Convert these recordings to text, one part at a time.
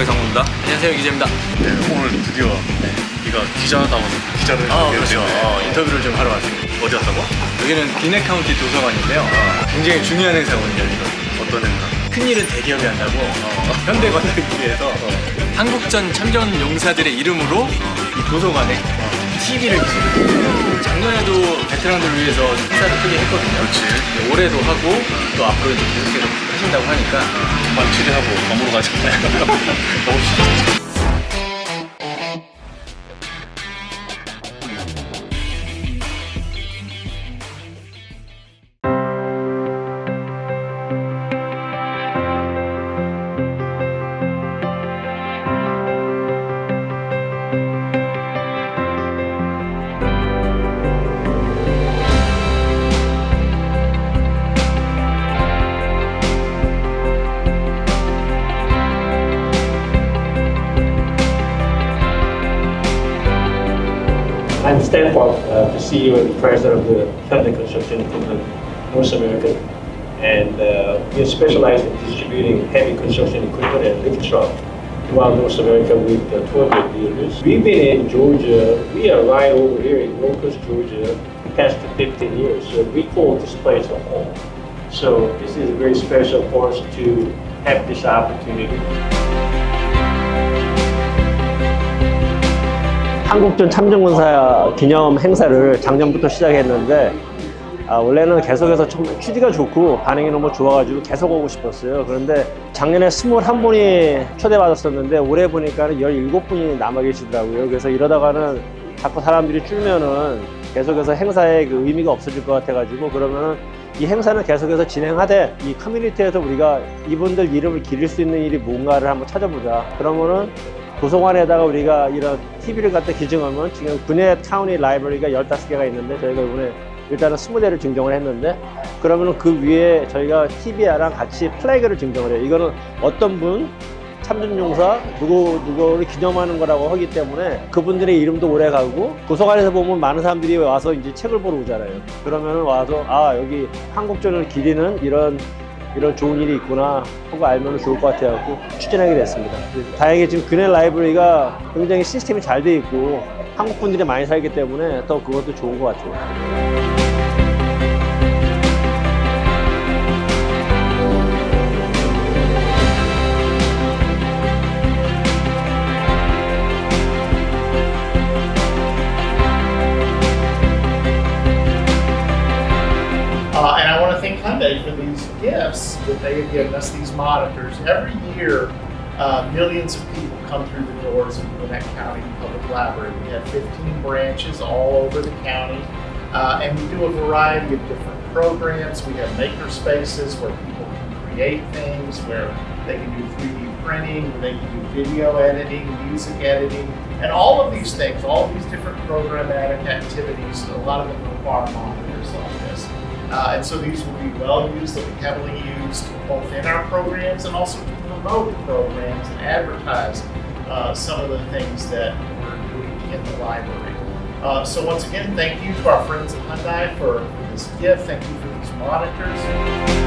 기자의 정우입니다. 안녕하세요 기자입니다. 네, 오늘 드디어 네가 기자다운 기자를 어 하게 그렇죠. 어, 인터뷰를 좀 하러 왔습니다. 어디 갔다고? 여기는 비네 카운티 도서관인데요. 굉장히 중요한 행사가 오늘 열리거든요. 어떤 행사? 큰일은 대기업이 한다고 어, 현대건설기지에서 한국전 참전 용사들의 이름으로 이 도서관에 TV를 작년에도 베테랑들을 위해서 행사를 크게 했거든요. 그렇지. 네, 올해도 하고 또 앞으로도 계속해서 하신다고 하니까 빨리 취재하고 감으로 가자. 가봅시다. Stanford, uh, the CEO and president of the Hyundai Construction Equipment North America. And uh, we specialize in distributing heavy construction equipment and lift truck throughout North America with uh, 200 dealers. We've been in Georgia, we are right over here in Locust, Georgia, past 15 years. So we call this place a home. So this is a very special for us to have this opportunity. 한국전 참전군사 기념 행사를 작년부터 시작했는데 아, 원래는 계속해서 참 취지가 좋고 반응이 너무 좋아가지고 계속 오고 싶었어요. 그런데 작년에 21분이 초대받았었는데 올해 보니까 17분이 남아 계시더라고요. 그래서 이러다가는 자꾸 사람들이 줄면은 계속해서 행사에 그 의미가 없어질 것 같아가지고 그러면은 이 행사는 계속해서 진행하되 이 커뮤니티에서 우리가 이분들 이름을 기릴 수 있는 일이 뭔가를 한번 찾아보자. 그러면은 도서관에다가 우리가 이런 TV를 갖다 기증하면 지금 군내 타운이 라이브러리가 15개가 있는데 저희가 이번에 일단은 20대를 증정을 했는데 그러면은 그 위에 저희가 TV랑 같이 플래그를 증정을 해요. 이거는 어떤 분 참전용사 누구 누구를 기념하는 거라고 하기 때문에 그분들의 이름도 오래 가고 도서관에서 보면 많은 사람들이 와서 이제 책을 보러 오잖아요. 그러면은 와서 아 여기 한국전을 기리는 이런 이런 좋은 일이 있구나 하고 알면 좋을 것 같아갖고 추진하게 됐습니다. 다행히 지금 그네 라이브러리가 굉장히 시스템이 잘 돼 있고 한국 분들이 많이 살기 때문에 더 그것도 좋은 것 같아요. To thank Hyundai for these gifts that they have given us, these monitors. Every year, uh, millions of people come through the doors of Gwinnett County Public Library. We have 15 branches all over the county, uh, and we do a variety of different programs. We have maker spaces where people can create things, where they can do 3D printing, where they can do video editing, music editing, and all of these things, all of these different programmatic activities, a lot of them require monitors. Uh, and so these will be well used, they'll be heavily used both in our programs and also to promote programs and advertise uh, some of the things that we're doing in the library. Uh, so once again, thank you to our friends at Hyundai for, for this gift. Thank you for these monitors.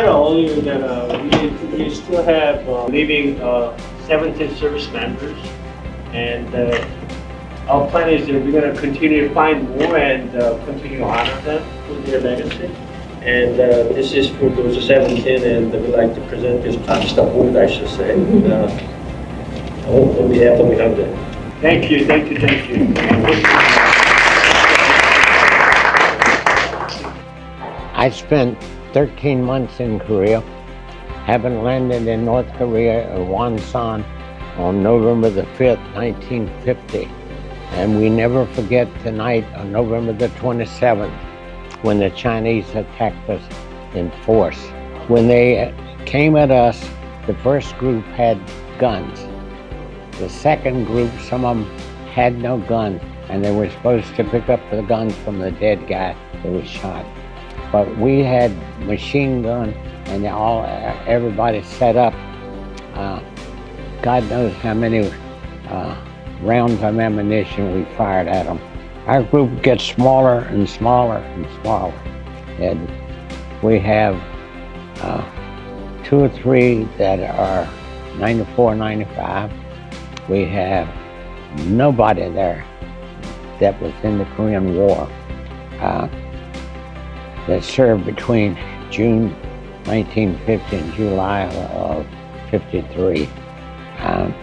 Said earlier that uh, we, we still have uh, living uh, 17 service members, and uh, our plan is that we're going to continue to find more and uh, continue to honor them for their legacy. And uh, this is for those 17, and we'd like to present this just award, I should say, uh, on behalf of Hyundai. Thank you, thank you, thank you. I spent 13 months in Korea, having landed in North Korea at Wonsan on November the 5th, 1950. And we never forget tonight on November the 27th when the Chinese attacked us in force. When they came at us, the first group had guns. The second group, some of them had no guns, and they were supposed to pick up the guns from the dead guy that was shot. But we had machine gun, and all everybody set up. Uh, God knows how many uh, rounds of ammunition we fired at them. Our group gets smaller and smaller and smaller, and we have uh, two or three that are 94, 95. We have nobody there that was in the Korean War uh, that served between June 1950 and July of 53. Um,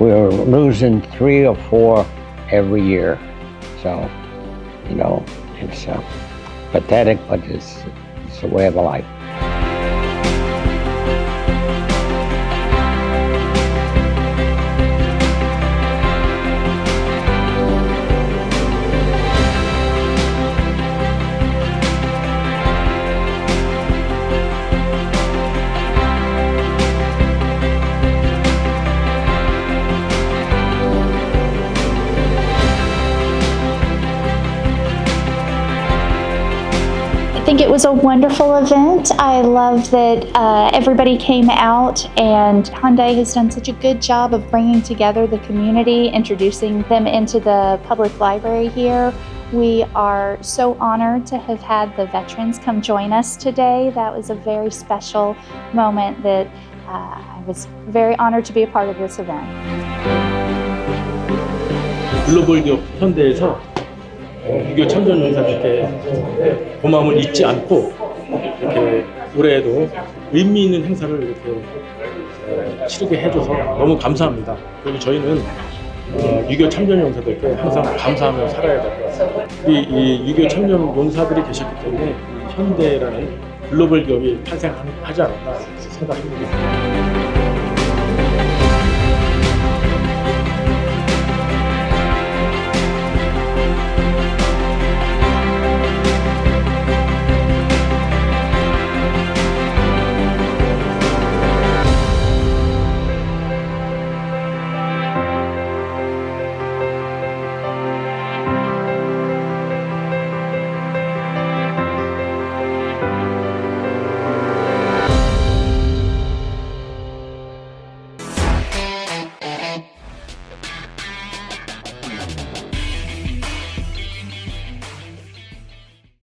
we're losing three or four every year. So, you know, it's uh, pathetic, but it's, it's the way of life. think it was a wonderful event. I love that uh, everybody came out, and Hyundai has done such a good job of bringing together the community, introducing them into the public library here. We are so honored to have had the veterans come join us today. That was a very special moment that uh, I was very honored to be a part of this event. 글로벌 기업 현대에서 어, 유교 참전 용사들께 고마움을 잊지 않고 이렇게 올해에도 의미 있는 행사를 이렇게 어, 치르게 해줘서 너무 감사합니다. 그리고 저희는 어, 유교 참전 용사들께 항상 감사하며 살아야 될 것 같습니다. 이, 이 유교 참전 용사들이 계셨기 때문에 이 현대라는 글로벌 기업이 탄생하지 않았나 생각합니다.